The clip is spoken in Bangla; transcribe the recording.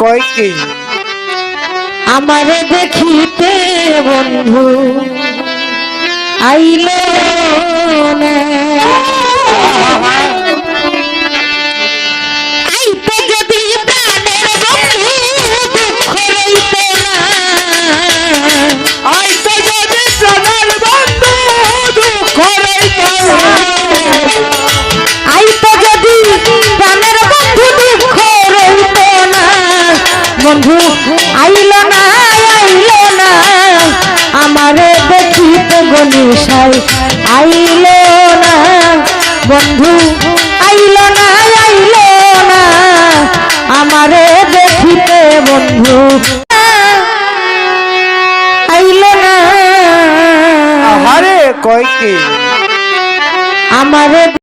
আহারে কয় কি আমারে দেখিতে বন্ধু আইল না। বন্ধু আইল না আইল না। আমারে দেখি গলি সাই আইল না। বন্ধু আইল না আইল না। আমারে দেখিতে বন্ধু। আইল না। আহারে কয় কি? আমারে